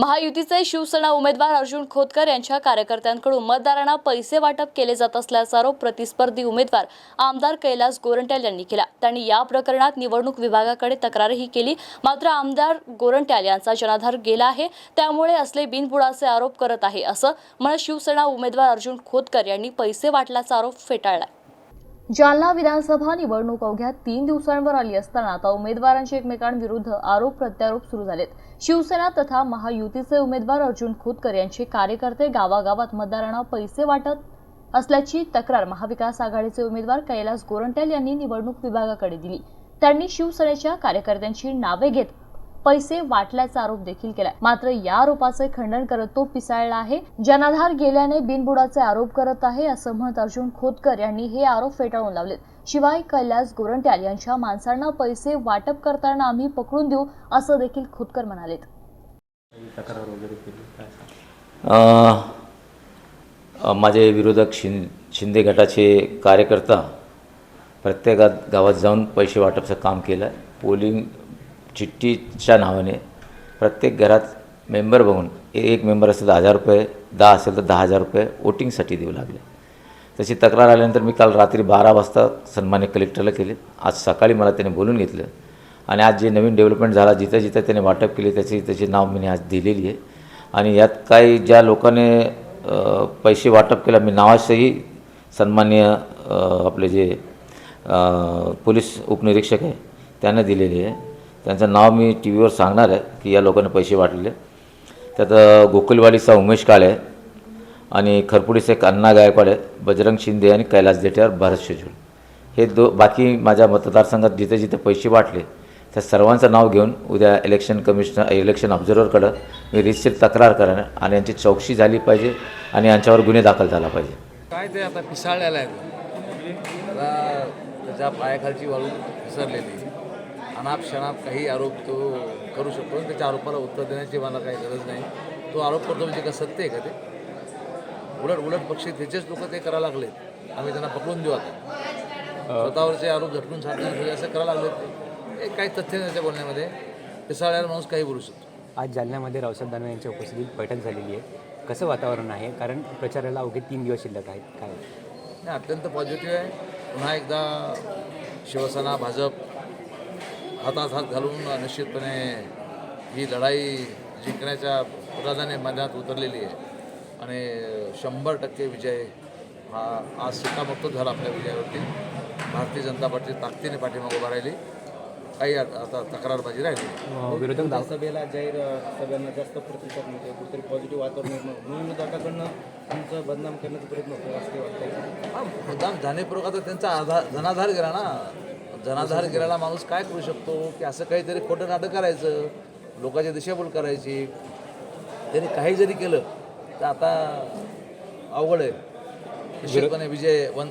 महायुतीचे शिवसेना उमेदवार अर्जुन खोतकर यांच्या कार्यकर्त्यांकडून मतदारांना पैसे वाटप केले जात असल्याचा आरोप प्रतिस्पर्धी उमेदवार आमदार कैलास गोरंट्याल यांनी केला. त्यांनी या प्रकरणात निवडणूक विभागाकडे तक्रारही केली. मात्र आमदार गोरंट्याल यांचा जनाधार गेला आहे. त्यामुळे असले बिनबुडाचे आरोप करत आहे असं म्हणत शिवसेना उमेदवार अर्जुन खोतकर यांनी पैसे वाटल्याचा आरोप फेटाळला जालना विधानसभा निवडणूक अवघ्या तीन दिवसांवर आली असताना आता उमेदवारांचे एकमेकांविरुद्ध आरोप प्रत्यारोप सुरू झालेत. शिवसेना तथा महायुतीचे उमेदवार अर्जुन खोतकर यांचे कार्यकर्ते गावागावात मतदारांना पैसे वाटत असल्याची तक्रार महाविकास आघाडीचे उमेदवार कैलास गोरंट्याल यांनी निवडणूक विभागाकडे दिली. त्यांनी शिवसेनेच्या कार्यकर्त्यांची नावे घेत पैसे वाटल्याचा आरोप देखील केलाय. मात्र या आरोपाचे खंडन करत तो पिसाळला आहे. जनाधार गेल्याने बिनबुडाचे आरोप करत आहे असं म्हणत अर्जुन खोतकर यांनी हे आरोप फेटाळून लावलेत. शिवाय कैलास गोरंट्याल यांच्या माणसांना पैसे वाटप करताना आम्ही पकडून देऊ असं देखील खोतकर म्हणालेत. माझे विरोधक शिं शिंदे गटाचे कार्यकर्ता प्रत्येक गा- गावात जाऊन पैसे वाटपचं काम केलं आहे पोलिंग चिठ्ठीच्या नावाने प्रत्येक घरात मेंबर बघून एक मेंबर असेल तर हजार रुपये दहा असेल तर दहा हजार रुपये वोटिंगसाठी देऊ लागले. तशी तक्रार आल्यानंतर मी काल रात्री बारा वाजता सन्मान्य कलेक्टरला केले. आज सकाळी मला त्याने बोलून घेतलं आणि आज जे नवीन डेव्हलपमेंट झाला जिथं जिथं त्याने वाटप केले त्याची त्याची नाव मी आज दिलेली आहे. आणि यात काही ज्या लोकांनी पैसे वाटप केलं मी नावासही सन्मान्य आपले जे पोलीस उपनिरीक्षक आहे त्यांना दिलेली आहे. त्यांचं नाव मी टी व्हीवर सांगणार आहे की या लोकांनी पैसे वाटलेले. त्यात गोकुलवाडीचा उमेश काळे आहे आणि खरपुडीचे एक अण्णा गायकवाड आहे बजरंग शिंदे आणि कैलास देठेवर भरत शेजूल. हे दो बाकी माझ्या मतदारसंघात जिथे जिथे पैसे वाटले त्या सर्वांचं नाव घेऊन उद्या इलेक्शन कमिशनर इलेक्शन ऑब्झर्वरकडं मी रितशीर तक्रार करेन आणि यांची चौकशी झाली पाहिजे आणि यांच्यावर गुन्हे दाखल झाला पाहिजे. काय ते आता पिसाळलेलं आहे? त्याच्या पायाखालची वाळू घसरलेली अनाप शनाप काही आरोप तो करू शकतो. त्याच्या आरोपाला उत्तर देण्याची मला काही गरज नाही. तो आरोप करतो म्हणजे का सत्य आहे का ते? उलट उलट पक्षी त्याचेच लोक ते करायला लागलेत. आम्ही त्यांना पकडून देऊ आता. स्वतःवरचे आरोप झटकून सांगण्यासाठी असं करायला लागलेत ते. हे काही तथ्य नाही त्याच्या बोलण्यामध्ये. पिसाळलेला माणूस काही बोलू शकतो. आज जालन्यामध्ये रावसाहेब दानवे यांच्या उपस्थितीत बैठक झालेली आहे. कसं वातावरण आहे? कारण प्रचाराला अवघे तीन दिवस शिल्लक आहेत. काय? नाही अत्यंत पॉझिटिव्ह आहे. पुन्हा एकदा शिवसेना भाजप हातात हात घालून निश्चितपणे ही लढाई जिंकण्याच्या पुराधाने मैदानात उतरलेली आहे. आणि शंभर टक्के विजय हा आज शिक्कामोर्तब झाला आपल्या विजयावरती. भारतीय जनता पार्टी ताकदीने पाठीमागं उभा राहिली. काही आता आता तक्रारबाजी राहिली. अं, विरोधक सभेला जाहीर अ, सगळ्यांना जास्त प्रतिसाद मिळतो कुठेतरी पॉझिटिव्ह वातावरण. म्हणून विरोधकाकडनं तुमचं बदनाम करण्याचा प्रयत्न होतो असं वाटतं हा मुद्दाम जाणीवपूर्वक आता त्यांचा आधार जनाधार गेला ना. जनाधार गेलेला माणूस काय करू शकतो? की असं काहीतरी खोटं नाटक करायचं लोकांची दिशाभूल करायची. त्यांनी काही जरी केलं तर आता अवघड आहे. निश्चितपणे विजय वन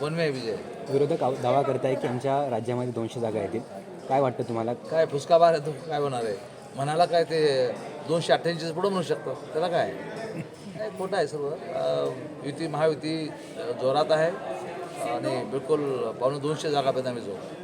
वनवे विजय. विरोधक आव- दावा करत आहे की आमच्या राज्यामध्ये दोनशे जागा येतील. काय वाटतं तुम्हाला? काय फुसका बार आहे तो काय होणार आहे? मनाला काय ते दोनशे अठ्ठ्याऐंशीच पुढं म्हणू शकतो? त्याला काय? काय खोटं आहे सर्व. अं, युती महायुती अं, जोरात आहे. आणि बिलकुल पावणे दोनशे जागापर्यंत आम्ही जाऊ